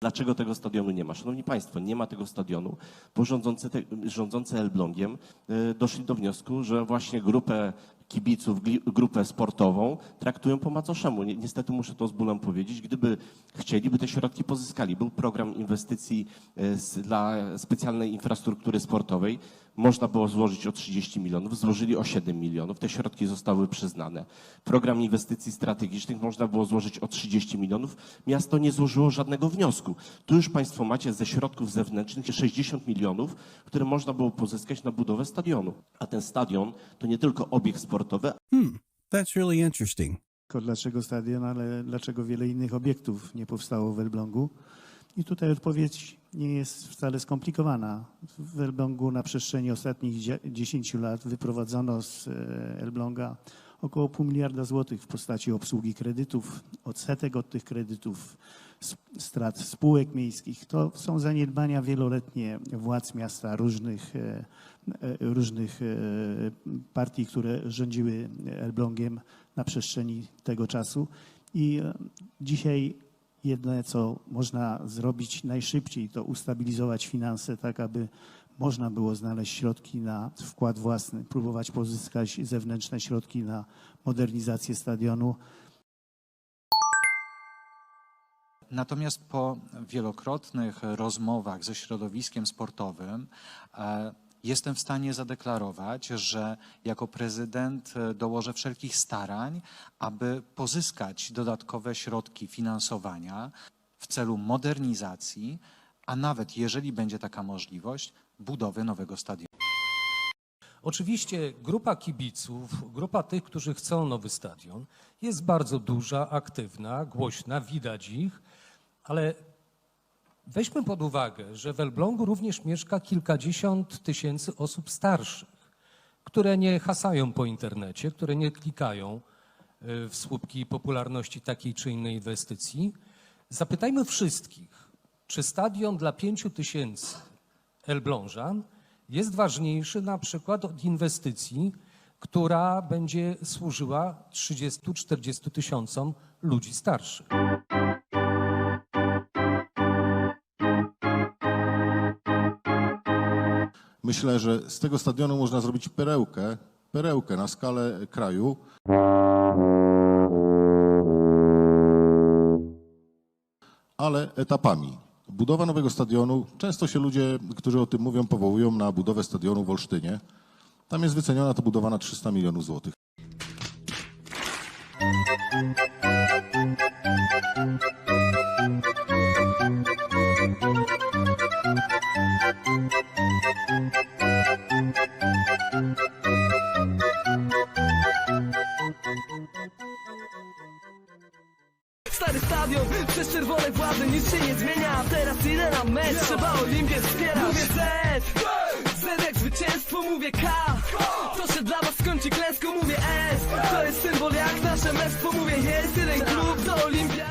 Dlaczego tego stadionu nie ma? Szanowni Państwo, nie ma tego stadionu, bo rządzący, te, rządzący Elblągiem y, doszli do wniosku, że właśnie grupę kibiców, grupę sportową traktują po macoszemu. Ni- Niestety muszę to z bólem powiedzieć. Gdyby chcieli, by te środki pozyskali. Był program inwestycji z, dla specjalnej infrastruktury sportowej. Można było złożyć o 30 milionów, złożyli o 7 milionów. Te środki zostały przyznane. Program inwestycji strategicznych można było złożyć o 30 milionów. Miasto nie złożyło żadnego wniosku. Tu już Państwo macie ze środków zewnętrznych 60 milionów, które można było pozyskać na budowę stadionu. A ten stadion to nie tylko obiekt sportowy, Hmm, that's really interesting. Tylko dlaczego stadion, ale dlaczego wiele innych obiektów nie powstało w Elblągu? I tutaj odpowiedź nie jest wcale skomplikowana. W Elblągu na przestrzeni ostatnich dzie- 10 lat wyprowadzono z e, Elbląga około pół miliarda złotych w postaci obsługi kredytów, odsetek od tych kredytów, strat spółek miejskich. To są zaniedbania wieloletnie władz miasta, różnych, e, e, różnych e, partii, które rządziły Elblągiem na przestrzeni tego czasu. I dzisiaj jedne, co można zrobić najszybciej, to ustabilizować finanse tak, aby można było znaleźć środki na wkład własny, próbować pozyskać zewnętrzne środki na modernizację stadionu. Natomiast po wielokrotnych rozmowach ze środowiskiem sportowym e, jestem w stanie zadeklarować, że jako prezydent e, dołożę wszelkich starań, aby pozyskać dodatkowe środki finansowania w celu modernizacji, a nawet jeżeli będzie taka możliwość, budowy nowego stadionu. Oczywiście grupa kibiców, grupa tych, którzy chcą nowy stadion, jest bardzo duża, aktywna, głośna, widać ich, ale weźmy pod uwagę, że w Elblągu również mieszka kilkadziesiąt tysięcy osób starszych, które nie hasają po internecie, które nie klikają y, w słupki popularności takiej czy innej inwestycji. Zapytajmy wszystkich, czy stadion dla pięciu tysięcy Elblążan jest ważniejszy na przykład od inwestycji, która będzie służyła 30-40 tysiącom ludzi starszych. Myślę, że z tego stadionu można zrobić perełkę, perełkę na skalę kraju. Ale etapami. Budowa nowego stadionu, często się ludzie, którzy o tym mówią, powołują na budowę stadionu w Olsztynie. Tam jest wyceniona ta budowa na 300 milionów złotych. Stary stadion, przez czerwone władze nic się nie zmienia. Teraz idę na mecz, trzeba Olimpię wspierać. Mówię Z, Z jak zwycięstwo, mówię K. To się dla was skończy klęską, mówię S. To jest symbol jak nasze męstwo, mówię jest Jeden klub do Olimpia